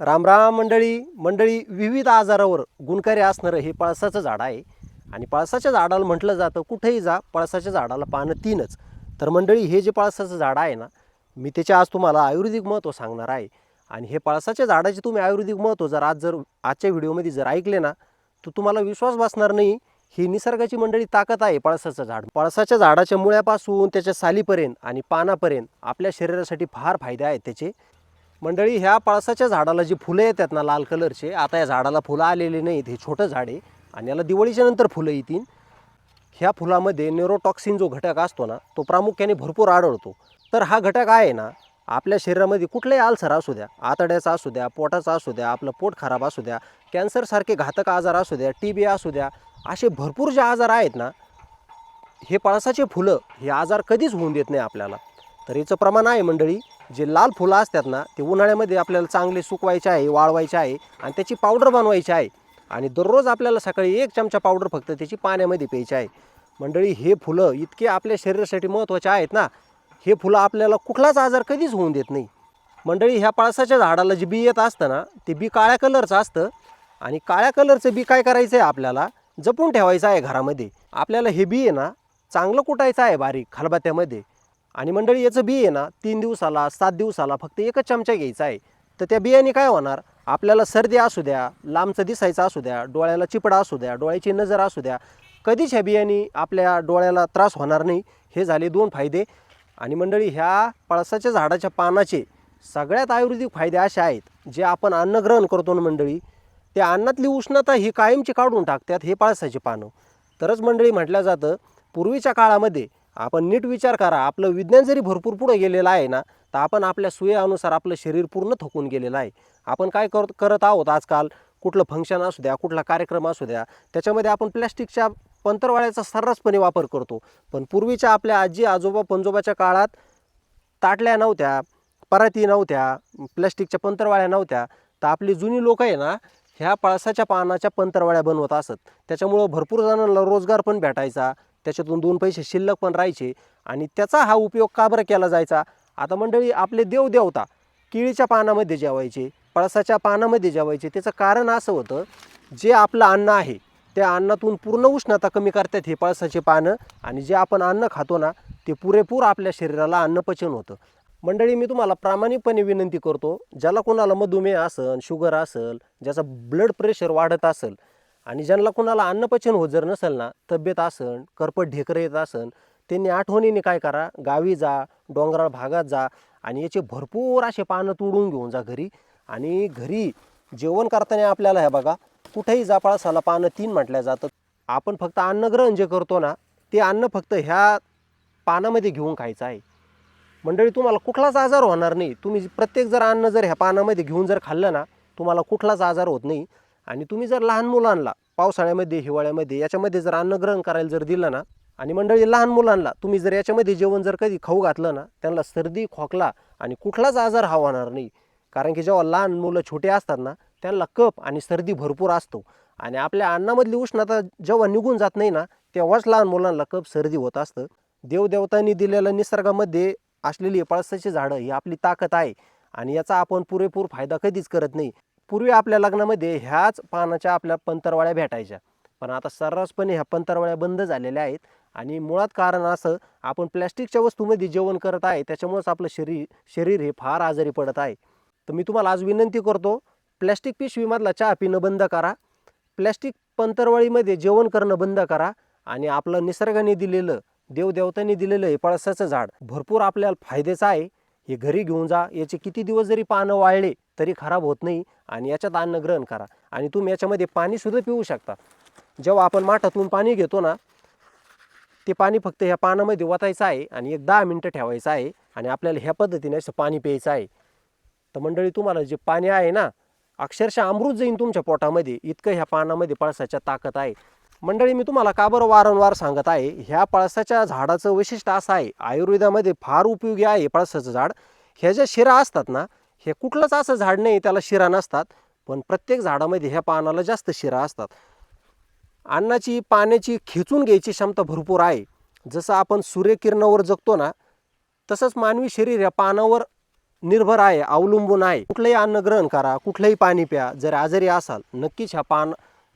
रामराम मंडळी मंडळी विविध आजारावर गुणकारी असणारं हे पळसाचं झाड आहे. आणि पळसाच्या झाडाला म्हटलं जातं कुठेही जा पळसाच्या झाडाला पानं तीनच. तर मंडळी हे जे पळसाचं झाड आहे ना मी त्याचे आज तुम्हाला आयुर्वेदिक महत्त्व सांगणार आहे. आणि हे पळसाच्या झाडाचे तुम्ही आयुर्वेदिक महत्त्व जर आज जर आजच्या व्हिडिओमध्ये जर ऐकले ना तर तुम्हाला विश्वास बसणार नाही ही निसर्गाची मंडळी ताकद आहे पळसाचं झाड. पळसाच्या झाडाच्या मुळ्यापासून त्याच्या सालीपर्यंत आणि पानापर्यंत आपल्या शरीरासाठी फार फायदे आहेत त्याचे. मंडळी ह्या पळसाच्या झाडाला जी फुलं येतात ना लाल कलरचे आता या झाडाला फुलं आलेली नाहीत हे छोटं झाड आहे आणि याला दिवाळीच्या नंतर फुलं येतील. ह्या फुलामध्ये न्यूरोटॉक्सिन जो घटक असतो ना तो प्रामुख्याने भरपूर आढळतो. तर हा घटक आहे ना आपल्या शरीरामध्ये कुठलाही आलसर असू द्या आतड्याचा असू द्या पोटाचा असू द्या आपलं पोट खराब असू द्या कॅन्सरसारखे घातक आजार असू द्या टी बी असू द्या असे भरपूर जे आजार आहेत ना हे पळसाचे फुलं हे आजार कधीच होऊन देत नाही आपल्याला. तर याचं प्रमाण आहे मंडळी जे लाल फुलं असतात ना ते उन्हाळ्यामध्ये आपल्याला चांगले सुकवायचे आहे वाळवायचे आहे आणि त्याची पावडर बनवायची आहे. आणि दररोज आपल्याला सकाळी एक चमचा पावडर फक्त त्याची पाण्यामध्ये प्यायची आहे. मंडळी हे फुलं इतके आपल्या शरीरासाठी महत्त्वाचे आहेत ना हे फुलं आपल्याला कुठलाच आजार कधीच होऊन देत नाही. मंडळी ह्या पळसाच्या झाडाला जे बी येत असतं ना ते बी काळ्या कलरचं असतं. आणि काळ्या कलरचं बी काय करायचं आहे आपल्याला? जपून ठेवायचं आहे घरामध्ये. आपल्याला हे बी आहे ना चांगलं कुटायचं आहे बारीक खलबात्यामध्ये आणि मंडळी याचं बी आहे ना तीन दिवसाला सात दिवसाला फक्त एकच चमचा घ्यायचा आहे. तर त्या बियाने काय होणार? आपल्याला सर्दी असू द्या लांबचं दिसायचं असू द्या डोळ्याला चिपडा असू द्या डोळ्याची नजर असू द्या कधीच ह्या बियाने आपल्या डोळ्याला त्रास होणार नाही. हे झाले दोन फायदे. आणि मंडळी ह्या पळसाच्या झाडाच्या पानाचे सगळ्यात आयुर्वेदिक फायदे असे आहेत जे आपण अन्न ग्रहण करतो ना मंडळी त्या अन्नातली उष्णता ही कायमची काढून टाकतात हे पळसाचे पानं. तरच मंडळी म्हटलं जातं पूर्वीच्या काळामध्ये आपण नीट विचार करा आपलं विज्ञान जरी भरपूर पुढं गेलेलं आहे ना तर आपण आपल्या सुयानुसार आपलं शरीर पूर्ण थकून गेलेलं आहे. आपण काय करत करत आहोत आजकाल? कुठलं फंक्शन असू द्या कुठला कार्यक्रम असू द्या त्याच्यामध्ये आपण प्लॅस्टिकच्या पंतरवाळ्याचा सर्रासपणे वापर करतो. पण पूर्वीच्या आपल्या आजी आजोबा पंजोबाच्या काळात ताटल्या नव्हत्या पराती नव्हत्या प्लॅस्टिकच्या पंतरवाळ्या नव्हत्या तर आपली जुनी लोक आहे ना ह्या पळसाच्या पानाच्या पंतरवाड्या बनवत असत. त्याच्यामुळं भरपूर जणांना रोजगार पण भेटायचा. त्याच्यातून दोन पैसे शिल्लक पण राहायचे. आणि त्याचा हा उपयोग का बरं केला जायचा? आता मंडळी आपले देवदेवता केळीच्या पानामध्ये जेवायचे पळसाच्या पानामध्ये जेवायचे. त्याचं कारण असं होतं जे आपलं अन्न आहे त्या अन्नातून पूर्ण उष्णता कमी करतात हे पळसाचे पानं. आणि जे आपण अन्न खातो ना ते पुरेपूर आपल्या शरीराला अन्नपचन होतं. मंडळी मी तुम्हाला प्रामाणिकपणे विनंती करतो ज्याला कोणाला मधुमेह असेल शुगर असेल ज्याचा ब्लड प्रेशर वाढत असेल आणि ज्यांना कोणाला अन्नपचन होत जर नसेल ना तब्येत असन करपट ढेकरं येत असन त्यांनी आठवणीने काय करा गावी जा डोंगराळ भागात जा आणि याचे भरपूर असे पानं तोडून घेऊन जा घरी आणि घरी जेवण करताना आपल्याला हे बघा कुठेही जापाळसाला पानं तीन म्हटल्या जातं आपण फक्त अन्नग्रहण जे करतो ना ते अन्न फक्त ह्या पानामध्ये घेऊन खायचं आहे. मंडळी तुम्हाला कुठलाच आजार होणार नाही. तुम्ही प्रत्येक जर अन्न जर ह्या पानामध्ये घेऊन जर खाल्लं ना तुम्हाला कुठलाच आजार होत नाही. आणि तुम्ही जर लहान मुलांना पावसाळ्यामध्ये हिवाळ्यामध्ये याच्यामध्ये जर अन्न ग्रहण करायला जर दिलं ना आणि मंडळी लहान मुलांना तुम्ही जर याच्यामध्ये जेवण जर कधी खाऊ घातलं ना त्यांना सर्दी खोकला आणि कुठलाच आजार हा होणार नाही. कारण की जेव्हा लहान मुलं छोटे असतात ना त्यांना कप आणि सर्दी भरपूर असतो. आणि आपल्या अन्नामधली उष्णता जेव्हा निघून जात नाही ना तेव्हाच लहान मुलांना कप सर्दी होत असतं. देवदेवतांनी दिलेल्या निसर्गामध्ये असलेली पळसाची झाडं ही आपली ताकद आहे आणि याचा आपण पुरेपूर फायदा कधीच करत नाही. पूर्वी आपल्या लग्नामध्ये ह्याच पानाच्या आपल्या पंतरवाळ्या भेटायच्या. पण आता सर्रासपणे ह्या पंतरवाळ्या बंद झालेल्या आहेत आणि मुळात कारण असं आपण प्लॅस्टिकच्या वस्तूमध्ये जेवण करत आहे त्याच्यामुळेच आपलं शरीर शरीर हे फार आजारी पडत आहे. तर मी तुम्हाला आज विनंती करतो प्लॅस्टिक पिशवीमधला चहा पिणं बंद करा प्लॅस्टिक पंतरवाळीमध्ये जेवण करणं बंद करा आणि आपलं निसर्गाने दिलेलं देवदेवतांनी दिलेलं हे पळसाचं झाड. भरपूर आपल्याला फायद्याचं आहे. हे घरी घेऊन जा. याचे किती दिवस जरी पानं वाळले तरी खराब होत नाही आणि याच्यात अन्न ग्रहण करा. आणि तुम्ही याच्यामध्ये पाणीसुद्धा पिऊ शकता. जेव्हा आपण माठातून पाणी घेतो ना ते पाणी फक्त ह्या पानामध्ये वतायचं आहे आणि एक दहा मिनटं ठेवायचं आहे आणि आपल्याला ह्या पद्धतीने असं पाणी प्यायचं आहे. तर मंडळी तुम्हाला जे पाणी आहे ना अक्षरशः अमृत जाईन तुमच्या पोटामध्ये. इतकं ह्या पानामध्ये पळसाच्या ताकद आहे. मंडळी मी तुम्हाला का बरं वारंवार सांगत आहे? ह्या पळसाच्या झाडाचं वैशिष्ट्य असं आहे आयुर्वेदामध्ये फार उपयोगी आहे पळसाचं झाड. ह्या ज्या शिरा असतात ना हे कुठलंच असं झाड नाही त्याला शिरा नसतात. पण प्रत्येक झाडामध्ये ह्या पानाला जास्त शिरा असतात. अन्नाची पाण्याची खेचून घ्यायची क्षमता भरपूर आहे. जसं आपण सूर्यकिरणावर जगतो ना तसंच मानवी शरीर या पानावर निर्भर आहे अवलंबून आहे. कुठलंही अन्न ग्रहण करा कुठलंही पाणी प्या जर आजारी असाल नक्कीच ह्या पान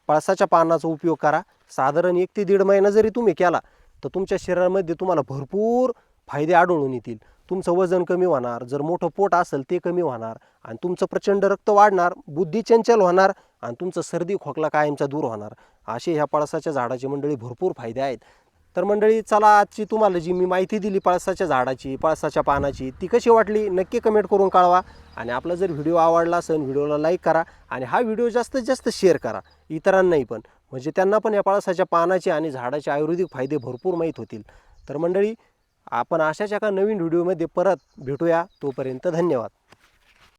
पळसाच्या पानाचा उपयोग करा. साधारण एक ते दीड महिना जरी तुम्ही केला तर तुमच्या शरीरामध्ये तुम्हाला भरपूर फायदे आढळून येतील. तुमचं वजन कमी होणार जर मोठं पोट असेल ते कमी होणार आणि तुमचं प्रचंड रक्त वाढणार बुद्धी चंचल होणार आणि तुमचं सर्दी खोकला कायमचा दूर होणार. असे ह्या पळसाच्या झाडाची मंडळी भरपूर फायदे आहेत. तर मंडळी चला आजची तुम्हाला जी मी माहिती दिली पळसाच्या झाडाची पळसाच्या पानाची ती कशी वाटली? नक्की कमेंट करून कळवा. आणि आपला जर व्हिडिओ आवडला असेल व्हिडिओला लाईक करा आणि हा व्हिडिओ जास्तीत जास्त शेअर करा. इतरांनाही पण. म्हणजे त्यांना पण या पळसाच्या पानाचे आणि झाडाचे आयुर्वेदिक फायदे भरपूर माहीत होतील. तर मंडळी आपण अशाच एका नवीन व्हिडिओमध्ये परत भेटूया. तोपर्यंत धन्यवाद.